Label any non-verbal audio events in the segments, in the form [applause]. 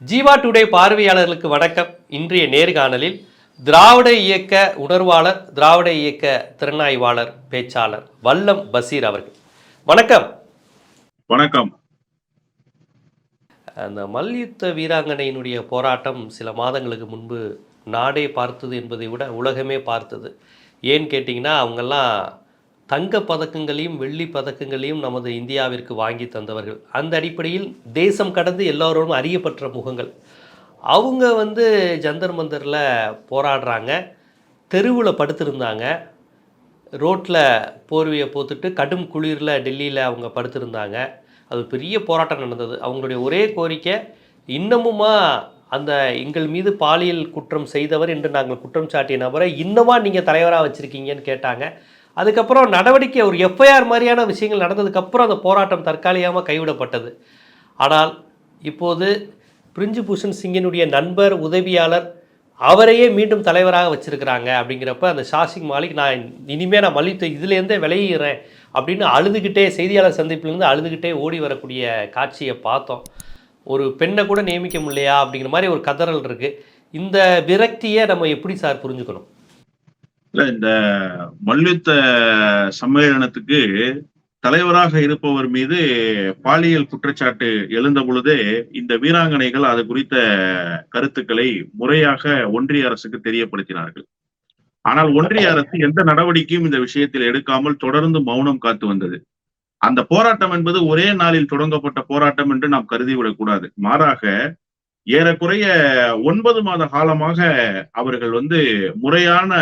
Jeeva today பார்வையாளர்களுக்கு வணக்கம். இன்றைய நேர்காணலில் திராவிட இயக்க உணர்வாளர் திராவிட இயக்க திறனாய்வாளர் பேச்சாளர் வல்லம் பசீர் அவர்கள். வணக்கம். வணக்கம். அந்த மல்யுத்த வீராங்கனையினுடைய போராட்டம் சில மாதங்களுக்கு முன்பு நாடே பார்த்தது என்பதை விட உலகமே பார்த்தது. ஏன்னு கேட்டிங்கன்னா அவங்கெல்லாம் தங்க பதக்கங்களையும் வெள்ளி பதக்கங்களையும் நமது இந்தியாவிற்கு வாங்கி தந்தவர்கள். அந்த அடிப்படையில் தேசம் கடந்து எல்லோரும் அறியப்பட்ட முகங்கள். அவங்க வந்து ஜந்தர் மந்தரில் போராடுறாங்க. தெருவில் படுத்திருந்தாங்க. ரோட்டில் போர்வையை போத்துட்டு கடும் குளிரில் டெல்லியில் அவங்க படுத்திருந்தாங்க. அது பெரிய போராட்டம் நடந்தது. அவங்களுடைய ஒரே கோரிக்கை இன்னமுமா அந்த எங்கள் மீது பாலியல் குற்றம் செய்தவர் என்று நாங்கள் குற்றம் சாட்டிய நபரை இன்னமா நீங்கள் தலைவராக வச்சுருக்கீங்கன்னு கேட்டாங்க. அதுக்கப்புறம் நடவடிக்கை ஒரு எஃப்ஐஆர் மாதிரியான விஷயங்கள் நடந்ததுக்கப்புறம் அந்த போராட்டம் தற்காலிகமாக கைவிடப்பட்டது. ஆனால் இப்போது பிரிஞ்சு பூஷன் சிங்கினுடைய நண்பர் உதவியாளர் அவரையே மீண்டும் தலைவராக வச்சுருக்கிறாங்க அப்படிங்கிறப்ப அந்த ஷாசிங் மாலிக் நான் இனிமேல் நான் மல்யுத்த இதுலேருந்தே விளையிறேன் அப்படின்னு அழுதுகிட்டே செய்தியாளர் சந்திப்பிலேருந்து அழுதுகிட்டே ஓடி வரக்கூடிய காட்சியை பார்த்தோம். ஒரு பெண்ணை கூட நியமிக்க முடியலையா அப்படிங்கிற மாதிரி ஒரு கதறல் இருக்குது இந்த விரக்தியை நம்ம எப்படி சார் புரிஞ்சுக்கணும்? இல்ல இந்த மல்யுத்த சம்மேளனத்துக்கு தலைவராக இருப்பவர் மீது பாலியல் குற்றச்சாட்டு எழுந்த பொழுதே இந்த வீராங்கனைகள் அது குறித்த கருத்துக்களை முறையாக ஒன்றிய அரசுக்கு தெரியப்படுத்தினார்கள். ஆனால் ஒன்றிய அரசு எந்த நடவடிக்கையும் இந்த விஷயத்தில் எடுக்காமல் தொடர்ந்து மௌனம் காத்து வந்தது. அந்த போராட்டம் என்பது ஒரே நாளில் தொடங்கப்பட்ட போராட்டம் என்று நாம் கருதிவிடக்கூடாது. மாறாக ஏறக்குறைய ஒன்பது மாத காலமாக அவர்கள் வந்து முறையான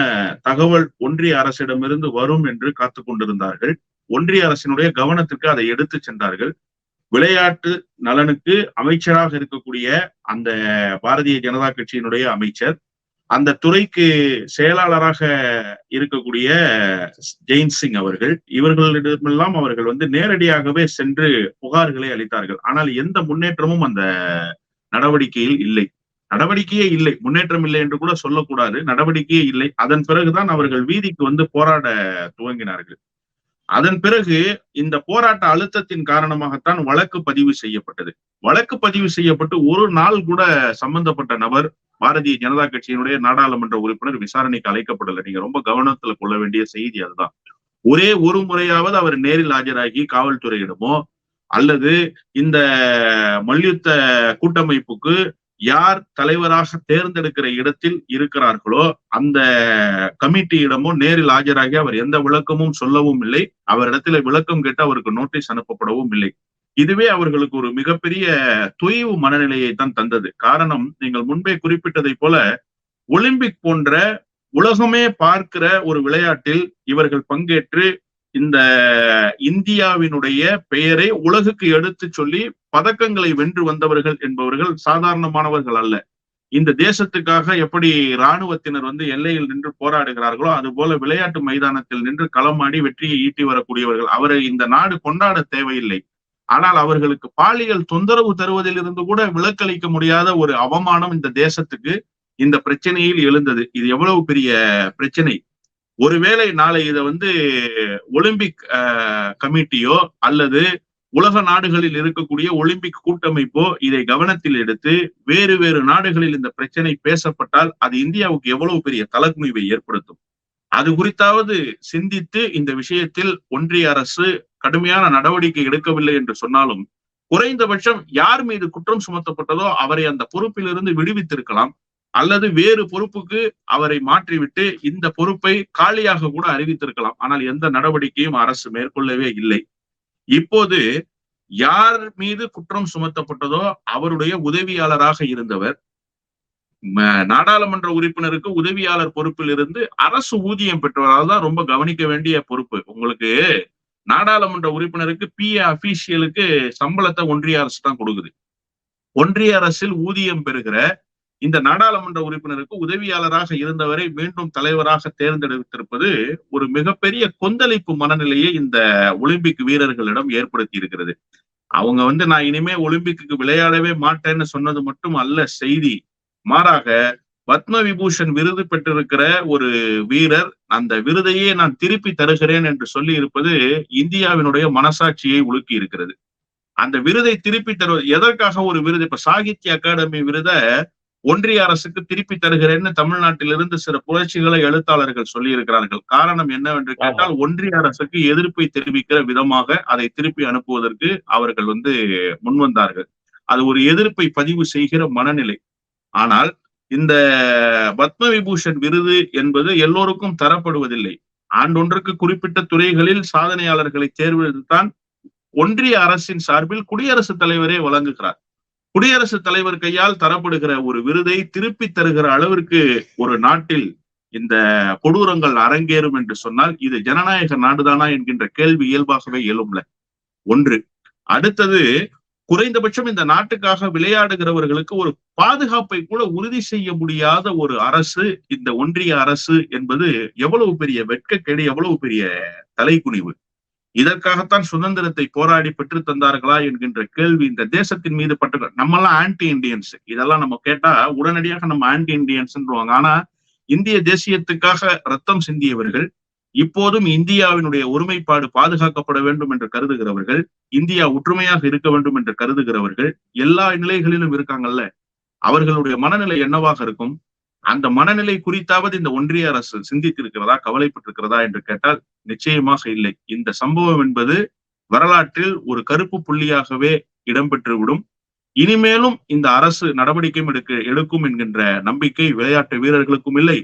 தகவல் ஒன்றிய அரசிடமிருந்து வரும் என்று காத்து கொண்டிருந்தார்கள். ஒன்றிய அரசினுடைய கவனத்திற்கு அதை எடுத்து சென்றார்கள். விளையாட்டு நலனுக்கு அமைச்சராக இருக்கக்கூடிய அந்த பாரதிய ஜனதா கட்சியினுடைய அமைச்சர் அந்த துறைக்கு செயலாளராக இருக்கக்கூடிய ஜெயின் சிங் அவர்கள் இவர்களிடமெல்லாம் அவர்கள் வந்து நேரடியாகவே சென்று புகார்களை அளித்தார்கள். ஆனால் எந்த முன்னேற்றமும் அந்த நடவடிக்கையில் இல்லை. நடவடிக்கையே இல்லை. முன்னேற்றம் இல்லை என்று கூட சொல்லக்கூடாது. நடவடிக்கையே இல்லை. அதன் பிறகுதான் அவர்கள் வீதிக்கு வந்து போராட துவங்கினார்கள். அதன் பிறகு இந்த போராட்ட அழுத்தத்தின் காரணமாகத்தான் வழக்கு பதிவு செய்யப்பட்டது. வழக்கு பதிவு செய்யப்பட்டு ஒரு நாள் கூட சம்பந்தப்பட்ட நபர் பாரதிய ஜனதா கட்சியினுடைய நாடாளுமன்ற உறுப்பினர் விசாரணைக்கு அழைக்கப்படலை. நீங்க ரொம்ப கவனத்துல கொள்ள வேண்டிய செய்தி அதுதான். ஒரே ஒரு முறையாவது அவர் நேரில் ஆஜராகி காவல்துறையிடமோ அல்லது இந்த மல்யுத்த கூட்டமைப்புக்கு யார் தலைவராக தேர்ந்தெடுக்கிற இடத்தில் இருக்கிறார்களோ அந்த கமிட்டியிடமோ நேரில் ஆஜராகி அவர் எந்த விளக்கமும் சொல்லவும் இல்லை. அவரிடத்துல விளக்கம் கேட்டு அவருக்கு நோட்டீஸ் அனுப்பப்படவும் இல்லை. இதுவே அவர்களுக்கு ஒரு மிகப்பெரிய தொய்வு மனநிலையை தான் தந்தது. காரணம் நீங்கள் முன்பே குறிப்பிட்டதை போல ஒலிம்பிக் போன்ற உலகமே பார்க்கிற ஒரு விளையாட்டில் இவர்கள் பங்கேற்று இந்த இந்தியாவினுடைய பெயரை உலகுக்கு எடுத்து சொல்லி பதக்கங்களை வென்று வந்தவர்கள் என்பவர்கள் சாதாரணமானவர்கள் அல்ல. இந்த தேசத்துக்காக எப்படி இராணுவத்தினர் வந்து எல்லையில் நின்று போராடுகிறார்களோ அது போல விளையாட்டு மைதானத்தில் நின்று களமாடி வெற்றியை ஈட்டி வரக்கூடியவர்கள். அவரை இந்த நாடு கொண்டாட தேவையில்லை. ஆனால் அவர்களுக்கு பாலியல் தொந்தரவு தருவதில் இருந்து கூட விலக்களிக்க முடியாத ஒரு அவமானம் இந்த தேசத்துக்கு இந்த பிரச்சனையில் எழுந்தது. இது எவ்வளவு பெரிய பிரச்சனை? ஒருவேளை நாளை இதை வந்து ஒலிம்பிக் கமிட்டியோ அல்லது உலக நாடுகளில் இருக்கக்கூடிய ஒலிம்பிக் கூட்டமைப்போ இதை கவனத்தில் எடுத்து வேறு வேறு நாடுகளில் இந்த பிரச்சனை பேசப்பட்டால் அது இந்தியாவுக்கு எவ்வளவு பெரிய தலக்குனிவை ஏற்படுத்தும். அது குறித்தாவது சிந்தித்து இந்த விஷயத்தில் ஒன்றிய அரசு கடுமையான நடவடிக்கை எடுக்கவில்லை என்று சொன்னாலும் குறைந்தபட்சம் யார் மீது குற்றம் சுமத்தப்பட்டதோ அவரை அந்த பொறுப்பிலிருந்து விடுவித்திருக்கலாம். அல்லது வேறு பொறுப்புக்கு அவரை மாற்றிவிட்டு இந்த பொறுப்பை காலியாக கூட அறிவித்திருக்கலாம். ஆனால் எந்த நடவடிக்கையும் அரசு மேற்கொள்ளவே இல்லை. இப்போது யார் மீது குற்றம் சுமத்தப்பட்டதோ அவருடைய உதவியாளராக இருந்தவர் நாடாளுமன்ற உறுப்பினருக்கு உதவியாளர் பொறுப்பில் இருந்து அரசு ஊதியம் பெற்றவரால் தான் ரொம்ப கவனிக்க வேண்டிய பொறுப்பு. உங்களுக்கு நாடாளுமன்ற உறுப்பினருக்கு பி அபிஷியலுக்கு சம்பளத்தை ஒன்றிய அரசு தான் கொடுக்குது. ஒன்றிய அரசில் ஊதியம் பெறுகிற இந்த நாடாளுமன்ற உறுப்பினருக்கு உதவியாளராக இருந்தவரை மீண்டும் தலைவராக தேர்ந்தெடுத்திருப்பது ஒரு மிகப்பெரிய கொந்தளிப்பு மனநிலையை இந்த ஒலிம்பிக் வீரர்களிடம் ஏற்படுத்தி இருக்கிறது. அவங்க வந்து நான் இனிமே ஒலிம்பிக்கு விளையாடவே மாட்டேன்னு சொன்னது மட்டும் அல்ல செய்தி. மாறாக பத்ம விபூஷன் விருது பெற்றிருக்கிற ஒரு வீரர் அந்த விருதையே நான் திருப்பி தருகிறேன் என்று சொல்லி இருப்பது இந்தியாவினுடைய மனசாட்சியை உலுக்கி இருக்கிறது. அந்த விருதை திருப்பி தருவது எதற்காக ஒரு விருது? இப்ப சாகித்ய அகாடமி விருதை ஒன்றிய அரசுக்கு திருப்பி தருகிறேன்னு தமிழ்நாட்டிலிருந்து சில புரட்சிகளை எழுத்தாளர்கள் சொல்லி இருக்கிறார்கள் காரணம் என்னவென்று கேட்டால் ஒன்றிய அரசுக்கு எதிர்ப்பை தெரிவிக்கிற விதமாக அதை திருப்பி அனுப்புவதற்கு அவர்கள் வந்து முன்வந்தார்கள் அது ஒரு எதிர்ப்பை பதிவு செய்கிற மனநிலை. ஆனால் இந்த பத்ம விபூஷன் விருது என்பது எல்லோருக்கும் தரப்படுவதில்லை. ஆண்டொன்றுக்கு குறிப்பிட்ட துறைகளில் சாதனையாளர்களை தேர்வெடுத்துத்தான் ஒன்றிய அரசின் சார்பில் குடியரசுத் தலைவரே வழங்குகிறார். குடியரசுத் தலைவர் கையால் தரப்படுகிற ஒரு விருதை திருப்பி தருகிற அளவிற்கு ஒரு நாட்டில் இந்த கொடூரங்கள் அரங்கேறும் என்று சொன்னால் இது ஜனநாயக நாடுதானா என்கின்ற கேள்வி இயல்பாகவே இயலும்ல ஒன்று. அடுத்தது குறைந்தபட்சம் இந்த நாட்டுக்காக விளையாடுகிறவர்களுக்கு ஒரு பாதுகாப்பை கூட உறுதி செய்ய முடியாத ஒரு அரசு இந்த ஒன்றிய அரசு என்பது எவ்வளவு பெரிய வெட்கக்கேடு எவ்வளவு பெரிய தலைக்குனிவு. இதற்காகத்தான் சுதந்திரத்தை போராடி பெற்று தந்தார்களா என்கின்ற கேள்வி இந்த தேசத்தின் மீது பட்டு நம்மெல்லாம் ஆன்டி இண்டியன்ஸ் இதெல்லாம் நம்ம கேட்டா உடனடியாக நம்ம ஆன்டி இண்டியன்ஸ்ன்றவாங்க ஆனா இந்திய தேசியத்துக்காக ரத்தம் சிந்தியவர்கள் இப்போதும் இந்தியாவினுடைய ஒருமைப்பாடு பாதுகாக்கப்பட வேண்டும் என்று கருதுகிறவர்கள் இந்தியா ஒற்றுமையாக இருக்க வேண்டும் என்று கருதுகிறவர்கள் எல்லா நிலைகளிலும் இருக்காங்கல்ல. அவர்களுடைய மனநிலை என்னவாக இருக்கும்? அந்த மனநிலை குறித்தாவது இந்த ஒன்றிய அரசு சிந்தித்திருக்கிறதா கவலைப்பட்டிருக்கிறதா என்று கேட்டால் நிச்சயமாக இல்லை. இந்த சம்பவம் என்பது வரலாற்றில் ஒரு கருப்பு புள்ளியாகவே இடம்பெற்றுவிடும். இனிமேலும் இந்த அரசு நடவடிக்கையும் எடுக்க எடுக்கும் என்கின்ற நம்பிக்கை விளையாட்டு வீரர்களுக்கும் இல்லை.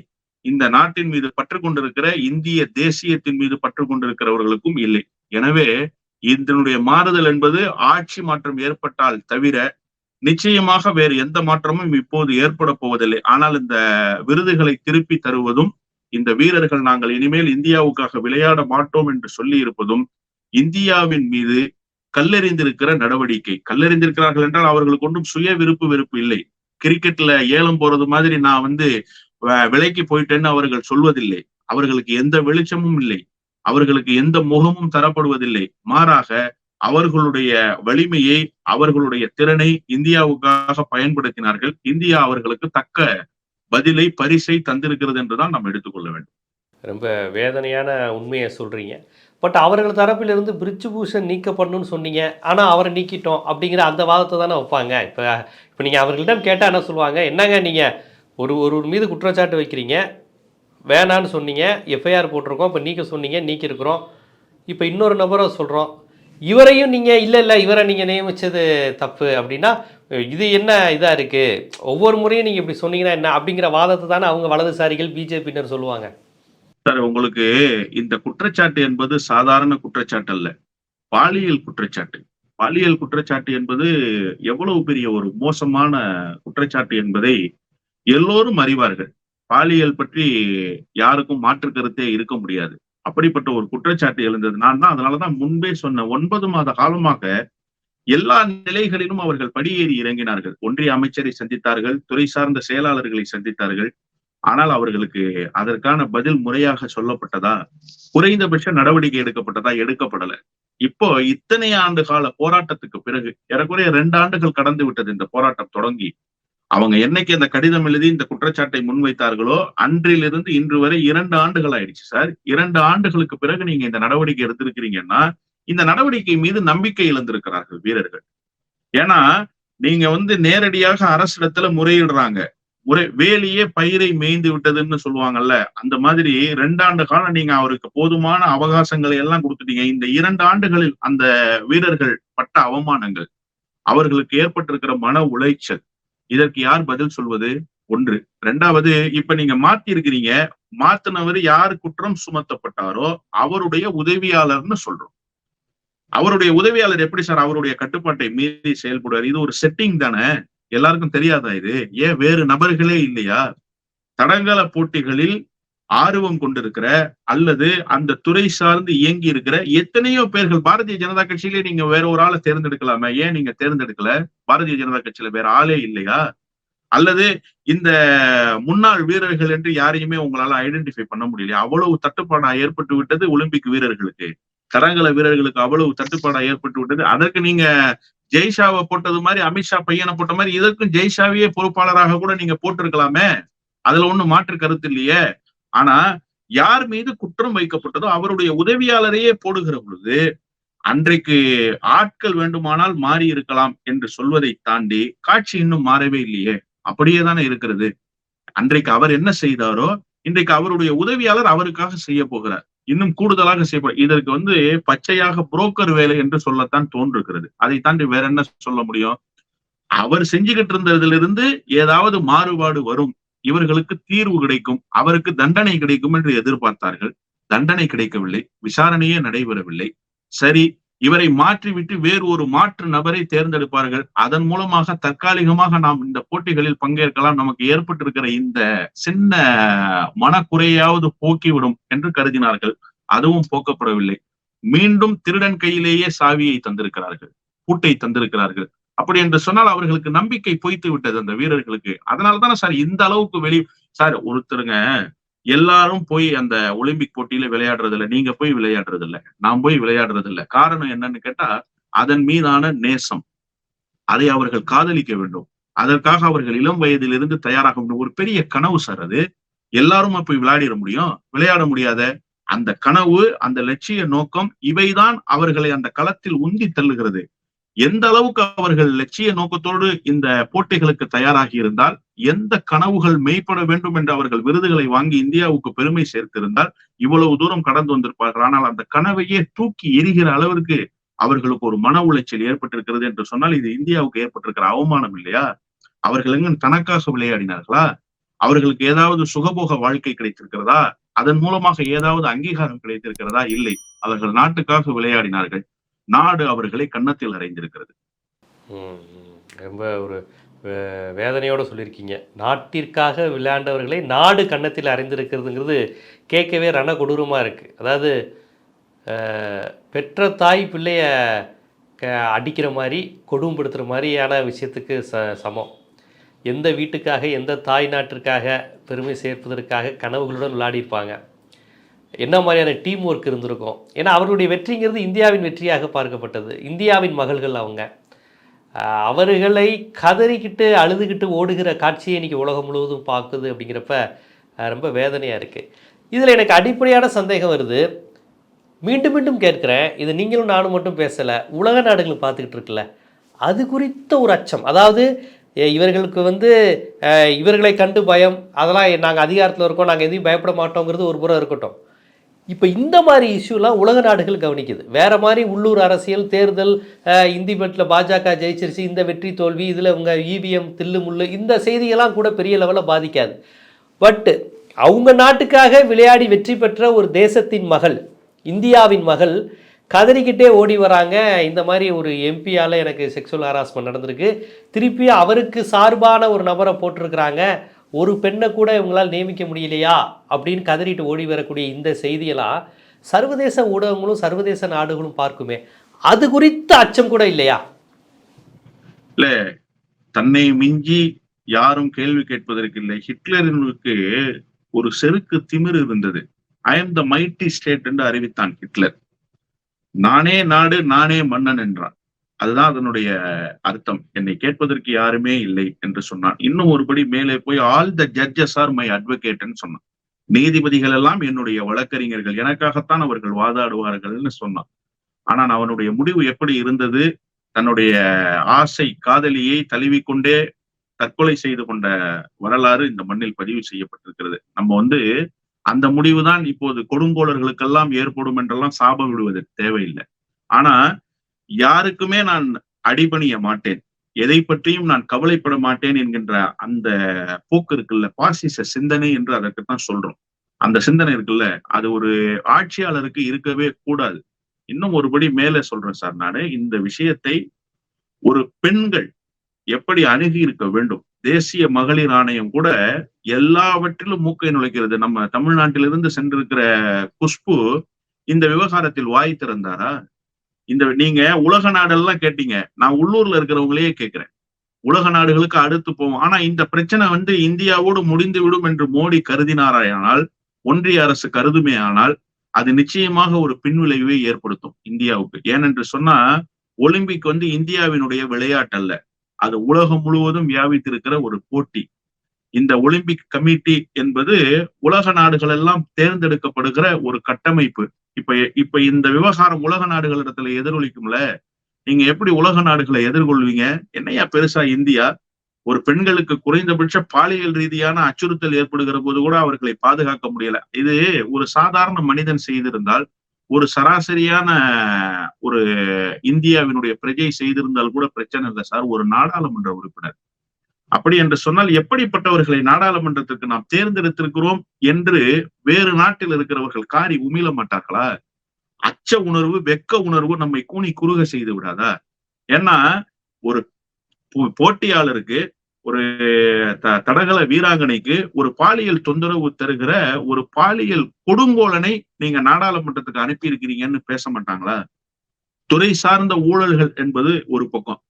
இந்த நாட்டின் மீது பற்று கொண்டிருக்கிற இந்திய தேசியத்தின் மீது பற்று கொண்டிருக்கிறவர்களுக்கும் இல்லை. எனவே இதனுடைய மாறுதல் என்பது ஆட்சி மாற்றம் ஏற்பட்டால் தவிர நிச்சயமாக வேறு எந்த மாற்றமும் இப்போது ஏற்பட போவதில்லை. ஆனால் இந்த விருதுகளை திருப்பி தருவதும் இந்த வீரர்கள் நாங்கள் இனிமேல் இந்தியாவுக்காக விளையாட மாட்டோம் என்று சொல்லி இருப்பதும் இந்தியாவின் மீது கல்லெறிந்திருக்கிற நடவடிக்கை. கல்லெறிந்திருக்கிறார்கள் என்றால் அவர்களுக்கு ஒன்றும் சுய விருப்பு வெறுப்பு இல்லை. கிரிக்கெட்ல ஏலம் போறது மாதிரி நான் வந்து விலைக்கு போயிட்டேன்னு அவர்கள் சொல்வதில்லை. அவர்களுக்கு எந்த வெளிச்சமும் இல்லை. அவர்களுக்கு எந்த முகமும் தரப்படுவதில்லை. மாறாக அவர்களுடைய வலிமையை அவர்களுடைய திறனை இந்தியாவுக்காக பயன்படுத்தினார்கள். இந்தியா அவர்களுக்கு தக்க பதிலை பரிசை தந்திருக்கிறது என்றுதான் நாம் எடுத்துக்கொள்ள வேண்டும். ரொம்ப வேதனையான உண்மையை சொல்றீங்க. பட் அவர்கள் தரப்பிலிருந்து பிரிட்ஜு பூஷன் நீக்கப்படணும்னு சொன்னீங்க. ஆனால் அவரை நீக்கிட்டோம் அப்படிங்கிற அந்த வாதத்தை தானே வைப்பாங்க. இப்போ இப்போ நீங்கள் அவர்களிடம் கேட்டால் என்ன சொல்லுவாங்க? என்னங்க நீங்கள் ஒரு ஒரு மீது குற்றச்சாட்டு வைக்கிறீங்க. வேணான்னு சொன்னீங்க. எஃப்ஐஆர் போட்டிருக்கோம். இப்போ நீக்க சொன்னீங்க நீக்கியிருக்கிறோம். இப்போ இன்னொரு நபரை சொல்கிறோம் இவரையும் நீங்கள் இல்லை இல்லை இவரை நீங்கள் நியமித்தது தப்பு அப்படின்னா இது என்ன இதாக இருக்குது ஒவ்வொரு முறையும் நீங்கள் இப்படி சொன்னீங்கன்னா என்ன? அப்படிங்கிற வாதத்தை தானே அவங்க வலதுசாரிகள் பிஜேபியினர் சொல்லுவாங்க. சார் உங்களுக்கு இந்த குற்றச்சாட்டு என்பது சாதாரண குற்றச்சாட்டு அல்ல. பாலியல் குற்றச்சாட்டு. பாலியல் குற்றச்சாட்டு என்பது எவ்வளவு பெரிய ஒரு மோசமான குற்றச்சாட்டு என்பதை எல்லோரும் அறிவார்கள். பாலியல் பற்றி யாருக்கும் மாற்று கருத்தே இருக்க முடியாது. அப்படிப்பட்ட ஒரு குற்றச்சாட்டு எழுந்தது. நான் தான் அதனாலதான் முன்பே சொன்ன ஒன்பது மாத காலமாக எல்லா நிலைகளிலும் அவர்கள் படியேறி இறங்கினார்கள். ஒன்றிய அமைச்சரை சந்தித்தார்கள் துறை சார்ந்த செயலாளர்களை சந்தித்தார்கள். ஆனால் அவர்களுக்கு அதற்கான பதில் முறையாக சொல்லப்பட்டதா குறைந்தபட்ச நடவடிக்கை எடுக்கப்பட்டதா எடுக்கப்படல. இப்போ இத்தனை ஆண்டு கால போராட்டத்துக்கு பிறகு ஏறக்குறைய ரெண்டு ஆண்டுகள் கடந்து விட்டது இந்த போராட்டம் தொடங்கி அவங்க என்னைக்கு அந்த கடிதம் எழுதி இந்த குற்றச்சாட்டை முன்வைத்தார்களோ அன்றிலிருந்து இன்று வரை இரண்டு ஆண்டுகள் ஆயிடுச்சு சார். இரண்டு ஆண்டுகளுக்கு பிறகு நீங்க இந்த நடவடிக்கை எடுத்திருக்கிறீங்கன்னா இந்த நடவடிக்கை மீது நம்பிக்கை இழந்திருக்கிறார்கள் வீரர்கள். ஏன்னா நீங்க வந்து நேரடியாக அரசிடத்துல முறையிடுறாங்க. முறை வேலியே பயிரை மேய்ந்து விட்டதுன்னு சொல்லுவாங்கல்ல அந்த மாதிரி ரெண்டாண்டு காலம் நீங்க அவருக்கு போதுமான அவகாசங்களை எல்லாம் கொடுத்துட்டீங்க. இந்த இரண்டு ஆண்டுகளில் அந்த வீரர்கள் பட்ட அவமானங்கள் அவர்களுக்கு ஏற்பட்டிருக்கிற மன உளைச்சல் இதற்கு யார் பதில் சொல்வது? ஒன்று. ரெண்டாவது இப்ப நீங்க மாத்தி இருக்கிறீங்க மாத்தினவர் யார் குற்றம் சுமத்தப்பட்டாரோ அவருடைய உதவியாளர்னு சொல்றோம். அவருடைய உதவியாளர் எப்படி சார் அவருடைய கட்டுப்பாட்டை மீறி செயல்படுவார்? இது ஒரு செட்டிங் தானே? எல்லாருக்கும் தெரியாதா இது? ஏன் வேறு நபர்களே இல்லையா? தடங்கள போட்டிகளில் ஆர்வம் கொண்டிருக்கிற அல்லது அந்த துறை சார்ந்து இயங்கி இருக்கிற எத்தனையோ பேர்கள் பாரதிய ஜனதா கட்சியிலே நீங்க வேற ஒரு ஆளை தேர்ந்தெடுக்கலாமே? ஏன் நீங்க தேர்ந்தெடுக்கல? பாரதிய ஜனதா கட்சியில வேற ஆளே இல்லையா? அல்லது இந்த முன்னாள் வீரர்கள் என்று யாரையுமே உங்களால ஐடென்டிஃபை பண்ண முடியலையா? அவ்வளவு தட்டுப்பாடா ஏற்பட்டு விட்டது ஒலிம்பிக் வீரர்களுக்கு. தடங்கள வீரர்களுக்கு அவ்வளவு தட்டுப்பாடா ஏற்பட்டு விட்டது. அதற்கு நீங்க ஜெய்ஷாவை போட்டது மாதிரி அமித்ஷா பையனை போட்ட மாதிரி இதற்கும் ஜெய்ஷாவையே பொறுப்பாளராக கூட நீங்க போட்டிருக்கலாமே? அதுல ஒண்ணும் மாற்று கருத்து இல்லையே? ஆனா யார் மீது குற்றம் வைக்கப்பட்டதோ அவருடைய உதவியாளரையே போடுகிற பொழுது அன்றைக்கு ஆட்கள் வேண்டுமானால் மாறி இருக்கலாம் என்று சொல்வதை தாண்டி காட்சி இன்னும் மாறவே இல்லையே. அப்படியே தானே இருக்கிறது. அன்றைக்கு அவர் என்ன செய்தாரோ இன்றைக்கு அவருடைய உதவியாளர் அவருக்காக செய்ய போகிறார். இன்னும் கூடுதலாக செய்யப்படும் இதற்கு வந்து பச்சையாக புரோக்கர் வேலை என்று சொல்லத்தான் தோன்றுகிறது. அதை தாண்டி வேற என்ன சொல்ல முடியும்? அவர் செஞ்சுக்கிட்டு இருந்ததிலிருந்து ஏதாவது மாறுபாடு வரும். இவர்களுக்கு தீர்வு கிடைக்கும் அவருக்கு தண்டனை கிடைக்கும் என்று எதிர்பார்த்தார்கள். தண்டனை கிடைக்கவில்லை விசாரணையே நடைபெறவில்லை. சரி இவரை மாற்றிவிட்டு வேறு ஒரு மாற்று நபரை தேர்ந்தெடுப்பார்கள். அதன் மூலமாக தற்காலிகமாக நாம் இந்த போட்டிகளில் பங்கேற்கலாம். நமக்கு ஏற்பட்டிருக்கிற இந்த சின்ன மனக்குறையாவது போக்கிவிடும் என்று கருதினார்கள். அதுவும் போக்கப்படவில்லை. மீண்டும் திருடன் கையிலேயே சாவியை தந்திருக்கிறார்கள் பூட்டை தந்திருக்கிறார்கள். அப்படி என்று சொன்னால் அவர்களுக்கு நம்பிக்கை பொய்த்து விட்டது அந்த வீரர்களுக்கு. அதனாலதானே சார் இந்த அளவுக்கு வெளி சார் ஒருத்தருங்க எல்லாரும் போய் அந்த ஒலிம்பிக் போட்டியில விளையாடுறது இல்ல நீங்க போய் விளையாடுறது இல்லை நான் போய் விளையாடுறது இல்லை காரணம் என்னன்னு கேட்டா அதன் மீதான நேசம். அதை அவர்கள் காதலிக்க வேண்டும். அதற்காக அவர்கள் இளம் வயதிலிருந்து தயாராக வேண்டும். ஒரு பெரிய கனவு சார் அது. எல்லாரும் போய் விளையாடிட முடியும்? விளையாட முடியாத அந்த கனவு அந்த லட்சிய நோக்கம் இவைதான் அவர்களை அந்த களத்தில் உந்தி தள்ளுகிறது. எந்த அளவுக்கு அவர்கள் லட்சிய நோக்கத்தோடு இந்த போட்டிகளுக்கு தயாராகி இருந்தால் எந்த கனவுகள் மெய்ப்பட வேண்டும் என்று அவர்கள் விருதுகளை வாங்கி இந்தியாவுக்கு பெருமை சேர்த்திருந்தால் இவ்வளவு தூரம் கடந்து வந்திருப்பார்கள். ஆனால் அந்த கனவையே தூக்கி எரிகிற அளவிற்கு அவர்களுக்கு ஒரு மன உளைச்சல் ஏற்பட்டிருக்கிறது என்று சொன்னால் இது இந்தியாவுக்கு ஏற்பட்டிருக்கிற அவமானம் இல்லையா? அவர்கள் எங்க தனக்காக விளையாடினார்களா? அவர்களுக்கு ஏதாவது சுகபோக வாழ்க்கை கிடைத்திருக்கிறதா? அதன் மூலமாக ஏதாவது அங்கீகாரம் கிடைத்திருக்கிறதா? இல்லை. அவர்கள் நாட்டுக்காக விளையாடினார்கள். நாடு அவர்களை கன்னத்தில் அறைந்திருக்கிறது. ரொம்ப ஒரு வேதனையோடு வேதனையோட சொல்லியிருக்கீங்க. நாட்டிற்காக விளையாண்டவர்களை நாடு கன்னத்தில் அறிந்திருக்கிறதுங்கிறது கேட்கவே ரண கொடூரமாக இருக்குது அதாவது பெற்ற தாய் பிள்ளைய க அடிக்கிற மாதிரி கொடுமைப்படுத்துகிற மாதிரியான விஷயத்துக்கு ச சமம். எந்த வீட்டுக்காக எந்த தாய் நாட்டிற்காக பெருமை சேர்ப்பதற்காக கனவுகளுடன் விளையாடியிருப்பாங்க. என்ன மாதிரியான டீம் ஒர்க் இருந்திருக்கும்? ஏன்னா அவருடைய வெற்றிங்கிறது இந்தியாவின் வெற்றியாக பார்க்கப்பட்டது. இந்தியாவின் மகள்கள் அவங்க. அவர்களை கதறிக்கிட்டு அழுதுகிட்டு ஓடுகிற காட்சியை இன்றைக்கி உலகம் முழுவதும் பார்க்குது அப்படிங்கிறப்ப ரொம்ப வேதனையாக இருக்குது இதில் எனக்கு அடிப்படையான சந்தேகம் வருது. மீண்டும் மீண்டும் கேட்குறேன். இது நீங்களும் நானும் மட்டும் பேசலை. உலக நாடுகள் பார்த்துக்கிட்டு இருக்குல்ல. அது குறித்த ஒரு அச்சம். அதாவது இவர்களுக்கு வந்து இவர்களை கண்டு பயம். அதெல்லாம் நாங்கள் அதிகாரத்தில் இருக்கோம். நாங்கள் எதையும் பயப்பட மாட்டோங்கிறது ஒரு புறம் இருக்கட்டும். இப்போ இந்த மாதிரி இஷ்யூலாம் உலக நாடுகள் கவனிக்குது. வேறு மாதிரி உள்ளூர் அரசியல் தேர்தல் இந்தி பெட்டில் பாஜக ஜெயிச்சிருச்சு இந்த வெற்றி தோல்வி இதில் இவங்க இவிஎம் தில்லு முள்ளு இந்த செய்தியெல்லாம் கூட பெரிய லெவலில் பாதிக்காது. பட்டு அவங்க நாட்டுக்காக விளையாடி வெற்றி பெற்ற ஒரு தேசத்தின் மகள் இந்தியாவின் மகள் கதறிக்கிட்டே ஓடி வராங்க. இந்த மாதிரி ஒரு எம்பியால் எனக்கு செக்ஷுவல் ஹராஸ்மெண்ட் நடந்திருக்கு. திருப்பி அவருக்கு சார்பான ஒரு நபரை போட்டிருக்கிறாங்க. ஒரு பெண்ணை கூட இவங்களால் நியமிக்க முடியலையா? அப்படின்னு கதறிட்டு ஓடி வரக்கூடிய இந்த செய்தியெல்லாம் சர்வதேச ஊடகங்களும் சர்வதேச நாடுகளும் பார்க்குமே. அது குறித்த அச்சம் கூட இல்லையா? தன்னை மிஞ்சி யாரும் கேள்வி கேட்பதற்கு இல்லை. ஹிட்லரினுக்கு ஒரு செருக்கு திமிர் இருந்தது. I am the mighty state என்று அறிவித்தான் ஹிட்லர். நானே நாடு நானே மன்னன் என்றான். அதுதான் அதனுடைய அர்த்தம். என்னை கேட்பதற்கு யாருமே இல்லை என்று சொன்னான். இன்னும் ஒருபடி மேலே போய் all the judges are my அட்வொகேட்னு சொன்னான். நீதிபதிகள் எல்லாம் என்னுடைய வழக்கறிஞர்கள். எனக்காகத்தான் அவர்கள் வாதாடுவார்கள்னு சொன்னான். ஆனால் அவனுடைய முடிவு எப்படி இருந்தது? தன்னுடைய ஆசை காதலியை தழுவிக்கொண்டே தற்கொலை செய்து கொண்ட வரலாறு இந்த மண்ணில் பதிவு செய்யப்பட்டிருக்கிறது. நம்ம வந்து அந்த முடிவுதான் இப்போது கொடுங்கோளர்களுக்கெல்லாம் ஏற்படும் என்றெல்லாம் சாபம் விடுவது தேவையில்லை. ஆனா யாருக்குமே நான் அடிபணிய மாட்டேன். எதை பற்றியும் நான் கவலைப்பட மாட்டேன் என்கின்ற அந்த போக்கு இருக்குல்ல பாசிச சிந்தனை என்று அதற்குத்தான் சொல்றோம். அந்த சிந்தனை இருக்குல்ல அது ஒரு ஆட்சியாளருக்கு இருக்கவே கூடாது. இன்னும் ஒருபடி மேல சொல்றேன் சார் நானு இந்த விஷயத்தை ஒரு பெண்கள் எப்படி அணுகி இருக்க வேண்டும்? தேசிய மகளிர் ஆணையம் கூட எல்லாவற்றிலும் மூக்கை நுழைக்கிறது. நம்ம தமிழ்நாட்டிலிருந்து சென்றிருக்கிற குஷ்பு இந்த விவகாரத்தில் வாய் திறந்தாரா? இந்த நீங்க உலக நாடெல்லாம் கேட்டீங்க. நான் உள்ளூர்ல இருக்கிறவங்களையே கேட்கிறேன். உலக நாடுகளுக்கு அடுத்து போவோம். ஆனா இந்த பிரச்சனை வந்து இந்தியாவோடு முடிந்து விடும் என்று மோடி கருதினாராயானால் ஒன்றிய அரசு கருதுமே ஆனால் அது நிச்சயமாக ஒரு பின்விளைவை ஏற்படுத்தும் இந்தியாவுக்கு. ஏனென்று சொன்னா ஒலிம்பிக் வந்து இந்தியாவினுடைய விளையாட்டு அல்ல அது உலகம் முழுவதும் வியாபித்திருக்கிற ஒரு போட்டி. இந்த ஒலிம்பிக் கமிட்டி என்பது உலக நாடுகள் எல்லாம் தேர்ந்தெடுக்கப்படுகிற ஒரு கட்டமைப்பு. இப்ப இப்ப இந்த விவகாரம் உலக நாடுகளிடத்துல எதிரொலிக்கும்ல? நீங்க எப்படி உலக நாடுகளை எதிர்கொள்வீங்க? என்னையா பெருசா இந்தியா? ஒரு பெண்களுக்கு குறைந்தபட்ச பாலியல் ரீதியான அச்சுறுத்தல் ஏற்படுகிற போது கூட அவர்களை பாதுகாக்க முடியல. இது ஒரு சாதாரண மனிதன் செய்திருந்தால் ஒரு சராசரியான ஒரு இந்தியாவினுடைய பிரஜை செய்திருந்தால் கூட பிரச்சனை இல்லை சார். ஒரு நாடாளுமன்ற உறுப்பினர். அப்படி என்று சொன்னால் எப்படிப்பட்டவர்களை நாடாளுமன்றத்திற்கு நாம் தேர்ந்தெடுத்திருக்கிறோம் என்று வேறு நாட்டில் இருக்கிறவர்கள் காரி உமிழ மாட்டார்களா? அச்ச உணர்வு வெக்க உணர்வு நம்மை கூனி குறுக செய்து விடாதா? ஏன்னா ஒரு போட்டியாளருக்கு ஒரு த தடகள வீராங்கனைக்கு ஒரு பாலியல் தொந்தரவு தருகிற ஒரு பாலியல் கொடுங்கோலனை நீங்க நாடாளுமன்றத்துக்கு அனுப்பி இருக்கிறீங்கன்னு பேச மாட்டாங்களா? துறை சார்ந்த ஊழல்கள் என்பது ஒரு பக்கம்.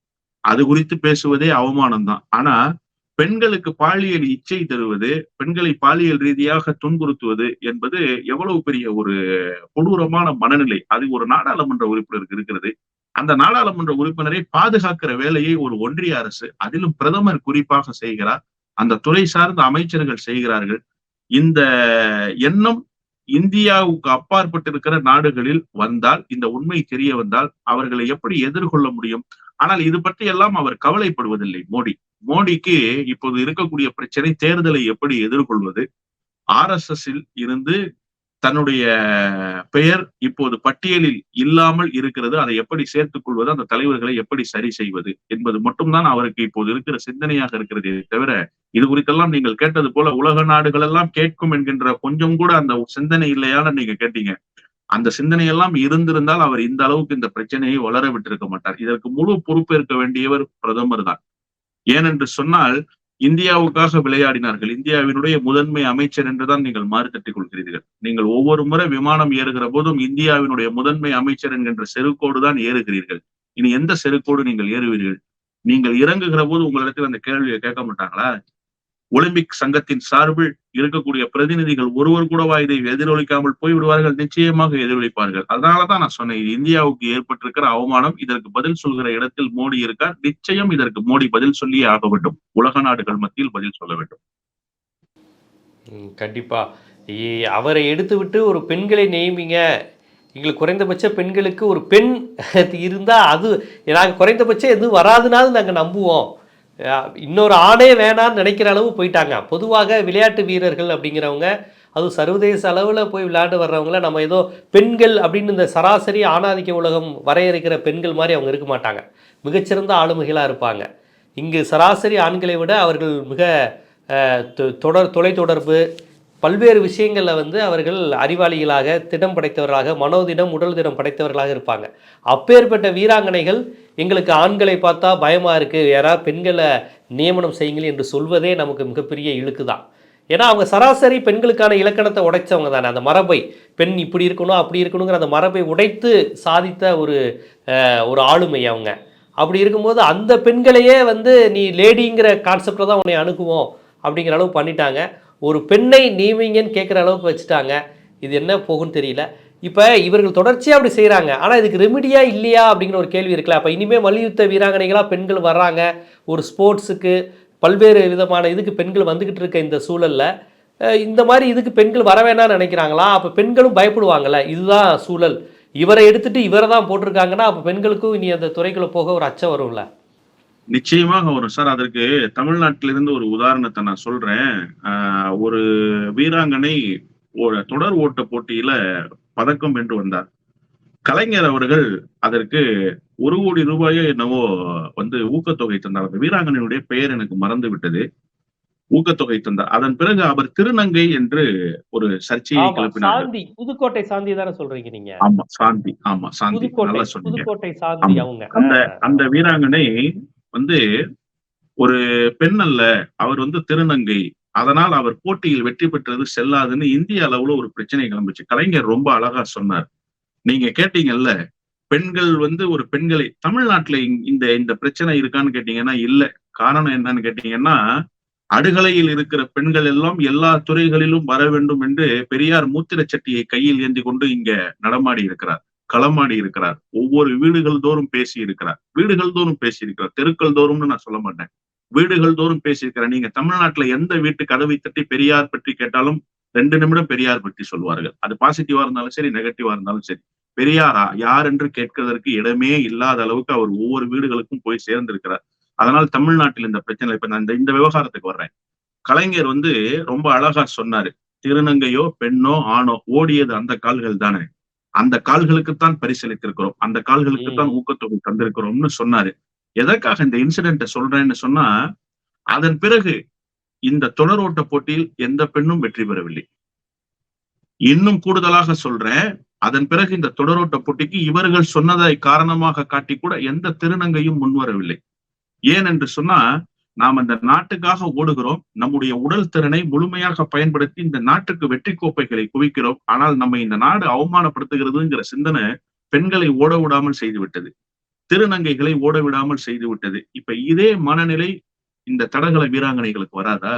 அது குறித்து பேசுவதே அவமானம் தான் ஆனா பெண்களுக்கு பாலியல் இச்சை தருவது பெண்களை பாலியல் ரீதியாக துன்புறுத்துவது என்பது எவ்வளவு பெரிய ஒரு கொடூரமான மனநிலை. அது ஒரு நாடாளுமன்ற உறுப்பினருக்கு இருக்கிறது. அந்த நாடாளுமன்ற உறுப்பினரை பாதுகாக்கிற வேலையை ஒரு ஒன்றிய அரசு அதிலும் பிரதமர் குறிப்பாக செய்கிறார். அந்த துறை சார்ந்த அமைச்சர்கள் செய்கிறார்கள். இந்த எண்ணம் இந்தியாவுக்கு அப்பாற்பட்டிருக்கிற நாடுகளில் வந்தால் இந்த உண்மை தெரிய வந்தால் அவர்களை எப்படி எதிர்கொள்ள முடியும்? ஆனால் இது பற்றி எல்லாம் அவர் கவலைப்படுவதில்லை. மோடி மோடிக்கு இப்போது இருக்கக்கூடிய பிரச்சனை தேர்தலை எப்படி எதிர்கொள்வது? ஆர் எஸ் எஸ் இருந்து தன்னுடைய பெயர் இப்போது பட்டியலில் இல்லாமல் இருக்கிறது. அதை எப்படி சேர்த்துக் கொள்வது? அந்த தலைவர்களை எப்படி சரி செய்வது? என்பது மட்டும்தான் அவருக்கு இப்போது இருக்கிற சிந்தனையாக இருக்கிறது தவிர இது குறித்தெல்லாம் நீங்கள் கேட்டது போல உலக நாடுகள் எல்லாம் கேட்கும் என்கின்ற கொஞ்சம் கூட அந்த சிந்தனை இல்லையான நீங்க கேட்டீங்க. அந்த சிந்தனையெல்லாம் இருந்திருந்தால் அவர் இந்த அளவுக்கு இந்த பிரச்சனையை வளர விட்டிருக்க மாட்டார். இதற்கு முழு பொறுப்பேற்க வேண்டியவர் பிரதமர் தான். ஏனென்று சொன்னால் இந்தியாவுக்காக விளையாடினார்கள். இந்தியாவினுடைய முதன்மை அமைச்சர் என்றுதான் நீங்கள் மாறு தட்டிக் கொள்கிறீர்கள். நீங்கள் ஒவ்வொரு முறை விமானம் ஏறுகிற போதும் இந்தியாவினுடைய முதன்மை அமைச்சர் என்கின்ற செருக்கோடு தான் ஏறுகிறீர்கள். இனி எந்த செருக்கோடு நீங்கள் ஏறுவீர்கள்? நீங்கள் இறங்குகிற போது உங்களிடத்தில் அந்த கேள்வியை கேட்க மாட்டாங்களா? ஒலிம்பிக் சங்கத்தின் சார்பில் இருக்கக்கூடிய பிரதிநிதிகள் ஒருவர் கூடவா இதை எதிரொலிக்காமல் போய்விடுவார்கள்? நிச்சயமாக எதிரொலிப்பார்கள். அதனாலதான் நான் சொன்னேன் இந்தியாவுக்கு ஏற்பட்டிருக்கிற அவமானம் இதற்கு பதில் சொல்கிற இடத்தில் மோடி இருக்கார். நிச்சயம் இதற்கு மோடி பதில் சொல்லியே ஆக வேண்டும். உலக நாடுகள் மத்தியில் பதில் சொல்ல வேண்டும். கண்டிப்பா. அவரை எடுத்துவிட்டு ஒரு பெண்களை நியமிங்க. எங்களுக்கு குறைந்தபட்ச பெண்களுக்கு ஒரு பெண் [laughs] இருந்தால் அது நாங்கள் குறைந்தபட்சம் எதுவும் வராதுனாலும் நாங்கள் நம்புவோம். இன்னொரு ஆணே வேணான்னு நினைக்கிற அளவு போயிட்டாங்க. பொதுவாக விளையாட்டு வீரர்கள் அப்படிங்கிறவங்க அதுவும் சர்வதேச அளவில் போய் விளையாண்டு வர்றவங்கள நம்ம ஏதோ பெண்கள் அப்படின்னு இந்த சராசரி ஆணாதிக்க உலகம் வரையறுக்கிற பெண்கள் மாதிரி அவங்க இருக்க மாட்டாங்க. மிகச்சிறந்த ஆளுமைகளாக இருப்பாங்க. இங்கு சராசரி ஆண்களை விட அவர்கள் மிக தொடர் தொலைத்தொடர்பு பல்வேறு விஷயங்களில் வந்து அவர்கள் அறிவாளிகளாக திடம் படைத்தவர்களாக மனோதிடம் உடல் திடம் படைத்தவர்களாக இருப்பாங்க. அப்பேற்பட்ட வீராங்கனைகள் எங்களுக்கு ஆண்களை பார்த்தா பயமாக இருக்குது யாராவது பெண்களை நியமனம் செய்யுங்கள் என்று சொல்வதே நமக்கு மிகப்பெரிய இழுக்கு தான் ஏன்னா அவங்க சராசரி பெண்களுக்கான இலக்கணத்தை உடைச்சவங்க தானே. அந்த மரபை பெண் இப்படி இருக்கணும் அப்படி இருக்கணுங்கிற அந்த மரபை உடைத்து சாதித்த ஒரு ஒரு ஆளுமை அவங்க. அப்படி இருக்கும்போது அந்த பெண்களையே வந்து நீ லேடிங்கிற கான்செப்டில் தான் உன்னை அணுகுவோம் அப்படிங்கிற அளவு பண்ணிட்டாங்க. ஒரு பெண்ணை நியமிங்கன்னு கேட்குற அளவுக்கு வச்சுட்டாங்க. இது என்ன போகும்னு தெரியல. இப்போ இவர்கள் தொடர்ச்சியாக அப்படி செய்கிறாங்க ஆனால் இதுக்கு ரெமிடியா இல்லையா அப்படிங்கிற ஒரு கேள்வி இருக்குல்ல. அப்போ இனிமேல் மல்யுத்த வீராங்கனைகளாக பெண்கள் வர்றாங்க. ஒரு ஸ்போர்ட்ஸுக்கு பல்வேறு விதமான இதுக்கு பெண்கள் வந்துக்கிட்டு இருக்க இந்த சூழலில் இந்த மாதிரி இதுக்கு பெண்கள் வர வேணாம்னு நினைக்கிறாங்களா? அப்போ பெண்களும் பயப்படுவாங்கள்ல இதுதான் சூழல். இவரை எடுத்துகிட்டு இவரை தான் போட்டிருக்காங்கன்னா அப்போ பெண்களுக்கும் இனி அந்த துறைக்குள்ளே போக ஒரு அச்சம் வரும்ல. நிச்சயமாக வரும் சார் அதற்கு தமிழ்நாட்டிலிருந்து ஒரு உதாரணத்தை நான் சொல்றேன். ஒரு வீராங்கனை ஒரு தொடர் ஓட்ட போட்டியில பதக்கம் வென்று வந்தார். கலைஞர் அவர்கள் அதற்கு ஒரு கோடி ரூபாயோ என்னவோ வந்து ஊக்கத்தொகை தந்தார். அந்த வீராங்கனையுடைய பெயர் எனக்கு மறந்து விட்டது. ஊக்கத்தொகை தந்தார். அதன் பிறகு அவர் திருநங்கை என்று ஒரு சர்ச்சையை கிளப்பினார். புதுக்கோட்டை சாந்தி தானே சொல்றீங்க நீங்க? ஆமா சாந்தி ஆமா சாந்தி. நல்லா சொன்னீங்க. அந்த அந்த வீராங்கனை வந்து ஒரு பெண் அல்ல அவர் வந்து திருநங்கை. அதனால் அவர் போட்டியில் வெற்றி பெற்றது செல்லாதுன்னு இந்திய அளவுல ஒரு பிரச்சனை கிளம்பிச்சு. கலைஞர் ரொம்ப அழகா சொன்னார். நீங்க கேட்டீங்கல்ல பெண்கள் வந்து ஒரு பெண்களை தமிழ்நாட்டுல இந்த இந்த பிரச்சனை இருக்கான்னு கேட்டீங்கன்னா இல்ல. காரணம் என்னன்னு கேட்டீங்கன்னா அடுகலையில் இருக்கிற பெண்கள் எல்லாம் எல்லா துறைகளிலும் வர வேண்டும் என்று பெரியார் மூத்திர சட்டியை கையில் ஏந்தி கொண்டு இங்க நடமாடி இருக்கிறார். களமாடி இருக்கிறார். ஒவ்வொரு வீடுகள் தோறும் பேசி இருக்கிறார் வீடுகள் தோறும் பேசி இருக்கிறார் தெருக்கள் தோறும்னு நான் சொல்ல மாட்டேன். வீடுகள் தோறும் பேசியிருக்கிறேன் நீங்க தமிழ்நாட்டுல எந்த வீட்டு கதவை தட்டி பெரியார் பற்றி கேட்டாலும் ரெண்டு நிமிடம் பெரியார் பற்றி சொல்வார்கள். அது பாசிட்டிவா இருந்தாலும் சரி நெகட்டிவா இருந்தாலும் சரி. பெரியாரா? யார் என்று கேட்கிறதற்கு இடமே இல்லாத அளவுக்கு அவர் ஒவ்வொரு வீடுகளுக்கும் போய் சேர்ந்திருக்கிறார். அதனால் தமிழ்நாட்டில் இந்த பிரச்சனை இப்ப நான் இந்த இந்த விவகாரத்துக்கு வர்றேன். கலைஞர் வந்து ரொம்ப அழகா சொன்னாரு. திருநங்கையோ பெண்ணோ ஆணோ ஓடியது அந்த கால்கள் தானே அந்த கால்களுக்குத்தான் பரிசீலித்திருக்கிறோம் அந்த கால்களுக்குத்தான் ஊக்கத்தொகை தந்திருக்கிறோம்னு சொன்னாரு. எதற்காக இந்த இன்சிடென்ட்டை சொல்றேன்னு சொன்னா அதன் பிறகு இந்த தொடர் ஓட்ட போட்டியில் எந்த பெண்ணும் வெற்றி பெறவில்லை. இன்னும் கூடுதலாக சொல்றேன் அதன் பிறகு இந்த தொடரோட்ட போட்டிக்கு இவர்கள் சொன்னதை காரணமாக காட்டி கூட எந்த திருநங்கையும் முன்வரவில்லை. ஏன் என்று சொன்னா நாம் இந்த நாட்டுக்காக ஓடுகிறோம் நம்முடைய உடல் திறனை முழுமையாக பயன்படுத்தி இந்த நாட்டுக்கு வெற்றி கோப்பைகளை குவிக்கிறோம். ஆனால் நம்ம இந்த நாடு அவமானப்படுத்துகிறதுங்கிற சிந்தனை பெண்களை ஓட விடாமல் செய்து விட்டது. திருநங்கைகளை ஓட விடாமல் செய்து விட்டது. இப்ப இதே மனநிலை இந்த தடகள வீராங்கனைகளுக்கு வராதா?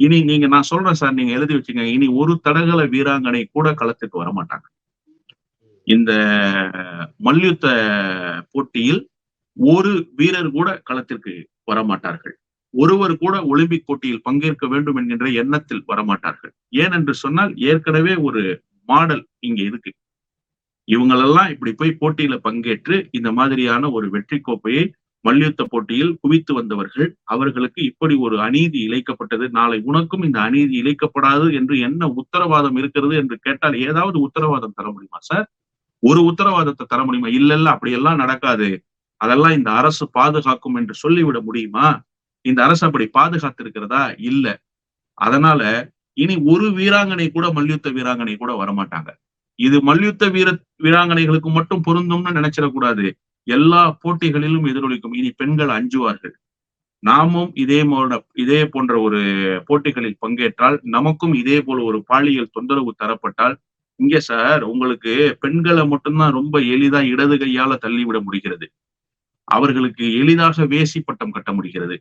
இனி நீங்க நான் சொல்றேன் சார் நீங்க எழுதி வச்சுங்க இனி ஒரு தடகள வீராங்கனை கூட களத்துக்கு வரமாட்டாங்க. இந்த மல்யுத்த போட்டியில் ஒரு வீரர் கூட களத்திற்கு வரமாட்டார்கள். ஒருவர் கூட ஒலிம்பிக் போட்டியில் பங்கேற்க வேண்டும் என்கின்ற எண்ணத்தில் வரமாட்டார்கள். ஏனென்று சொன்னால் ஏற்கனவே ஒரு மாடல் இங்க இருக்கு. இவங்களெல்லாம் இப்படி போய் போட்டியில பங்கேற்று இந்த மாதிரியான ஒரு வெற்றி கோப்பையை மல்யுத்த போட்டியில் குவித்து வந்தவர்கள் அவர்களுக்கு இப்படி ஒரு அநீதி இழைக்கப்பட்டது. நாளை உனக்கும் இந்த அநீதி இழைக்கப்படாது என்று என்ன உத்தரவாதம் இருக்கிறது என்று கேட்டால் ஏதாவது உத்தரவாதம் தர முடியுமா சார்? ஒரு உத்தரவாதத்தை தர முடியுமா? இல்ல இல்ல அப்படியெல்லாம் நடக்காது. அதெல்லாம் இந்த அரசு பாதுகாக்கும் என்று சொல்லிவிட முடியுமா? இந்த அரசு அப்படி பாதுகாத்திருக்கிறதா? இல்ல. அதனால இனி ஒரு வீராங்கனை கூட மல்யுத்த வீராங்கனை கூட வரமாட்டாங்க. இது மல்யுத்த வீர வீராங்கனைகளுக்கு மட்டும் பொருந்தும்னு நினைச்சிடக்கூடாது. எல்லா போட்டிகளிலும் எதிரொலிக்கும். இனி பெண்கள் அஞ்சுவார்கள். நாமும் இதே இதே போன்ற ஒரு போட்டிகளில் பங்கேற்றால் நமக்கும் இதே போல ஒரு பாலியல் தொந்தரவு தரப்பட்டால் இங்க சார் உங்களுக்கு பெண்களை மட்டும்தான் ரொம்ப எளிதா இடது கையால தள்ளிவிட முடிகிறது. அவர்களுக்கு எளிதாக வேசி பட்டம் கட்ட முடிகிறது.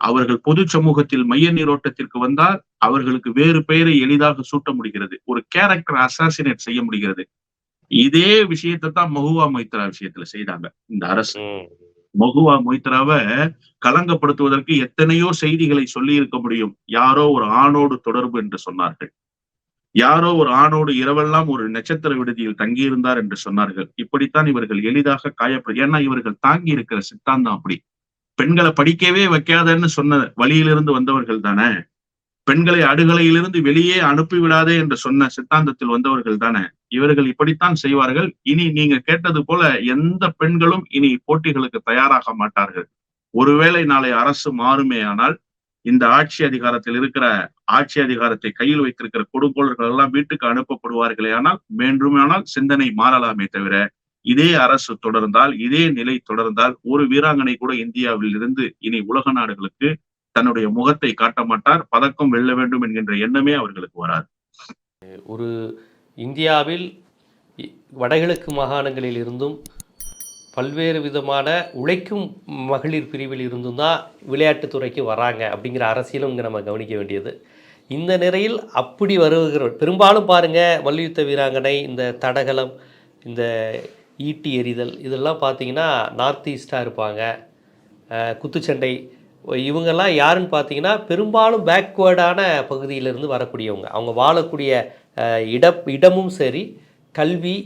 அவர்கள் பொது சமூகத்தில் மைய நீரோட்டத்திற்கு வந்தால் அவர்களுக்கு வேறு பெயரை எளிதாக சூட்ட முடிகிறது. ஒரு கேரக்டர் அசாசினேட் செய்ய முடிகிறது. இதே விஷயத்தை தான் மகுவா மொய்த்ரா விஷயத்துல செய்தாங்க. இந்த அரசு. மகுவா மொய்த்ராவை களங்கப்படுத்துவதற்கு எத்தனையோ செய்திகளை சொல்லி இருக்க முடியும். யாரோ ஒரு ஆணோடு தொடர்பு என்று சொன்னார்கள். யாரோ ஒரு ஆணோடு இரவெல்லாம் ஒரு நட்சத்திர விடுதியில் தங்கியிருந்தார் என்று சொன்னார்கள். இப்படித்தான் இவர்கள் எளிதாக காயப்படு ஏன்னா இவர்கள் தாங்கி இருக்கிற சித்தாந்தம் அப்படி. பெண்களை படிக்கவே வைக்காதன்னு சொன்ன வழியிலிருந்து வந்தவர்கள் தானே? பெண்களை அடுகலையிலிருந்து வெளியே அனுப்பி விடாதே என்று சொன்ன சித்தாந்தத்தில் வந்தவர்கள் தானே? இவர்கள் இப்படித்தான் செய்வார்கள். இனி நீங்க கேட்டது போல எந்த பெண்களும் இனி போட்டிகளுக்கு தயாராக மாட்டார்கள். ஒருவேளை நாளை அரசு மாறுமே ஆனால் இந்த ஆட்சி அதிகாரத்தில் இருக்கிற ஆட்சி அதிகாரத்தை கையில் வைத்திருக்கிற கொடுங்கோளர்கள் எல்லாம் வீட்டுக்கு அனுப்பப்படுவார்களே ஆனால் வேண்டுமானால் சிந்தனை மாறலாமே தவிர இதே அரசு தொடர்ந்தால் இதே நிலை தொடர்ந்தால் ஒரு வீராங்கனை கூட இந்தியாவில் இருந்து இனி உலக நாடுகளுக்கு தன்னுடைய முகத்தை காட்ட மாட்டார். பதக்கம் வெல்ல வேண்டும் என்கின்ற எண்ணமே அவர்களுக்கு வராது. ஒரு இந்தியாவில் வடகிழக்கு மாகாணங்களில் இருந்தும் பல்வேறு விதமான உழைக்கும் மகளிர் பிரிவில் இருந்தும் தான் விளையாட்டுத்துறைக்கு வராங்க அப்படிங்கிற அரசியலும் இங்கே நம்ம கவனிக்க வேண்டியது. இந்த நிலையில் அப்படி வருகிற பெரும்பாலும் பாருங்கள் மல்யுத்த வீராங்கனை இந்த தடகளம் இந்த ஈட்டி எறிதல் இதெல்லாம் பார்த்தீங்கன்னா நார்த் ஈஸ்டாக இருப்பாங்க. குத்துச்சண்டை இவங்கெல்லாம் யாருன்னு பார்த்தீங்கன்னா பெரும்பாலும் பேக்வேர்டான பகுதியிலிருந்து வரக்கூடியவங்க. அவங்க வாழக்கூடிய இட இடமும் சரி கல்வி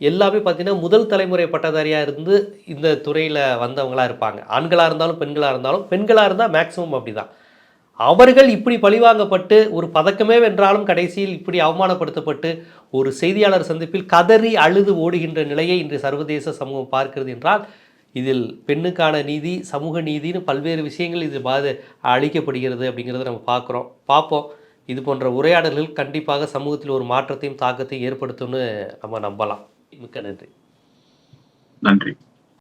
எல்லாமே பார்த்தீங்கன்னா முதல் தலைமுறை பட்டதாரியாக இருந்து இந்த துறையில் வந்தவங்களா இருப்பாங்க. ஆண்களாக இருந்தாலும் பெண்களாக இருந்தாலும் பெண்களாக இருந்தால் மேக்ஸிமம் அப்படி தான் அவர்கள் இப்படி பழிவாங்கப்பட்டு ஒரு பதக்கமே வென்றாலும் கடைசியில் இப்படி அவமானப்படுத்தப்பட்டு ஒரு செய்தியாளர் சந்திப்பில் கதறி அழுது ஓடுகின்ற நிலையை இன்று சர்வதேச சமூகம் பார்க்கிறது என்றால் இதில் பெண்ணுக்கான நீதி சமூக நீதின்னு பல்வேறு விஷயங்கள் இது பாது அளிக்கப்படுகிறது அப்படிங்கிறத நம்ம பார்க்குறோம். பார்ப்போம். இது போன்ற உரையாடல்கள் கண்டிப்பாக சமூகத்தில் ஒரு மாற்றத்தையும் தாக்கத்தையும் ஏற்படுத்தும்னு நம்ம நம்பலாம். மிக்க நன்றி. நன்றி.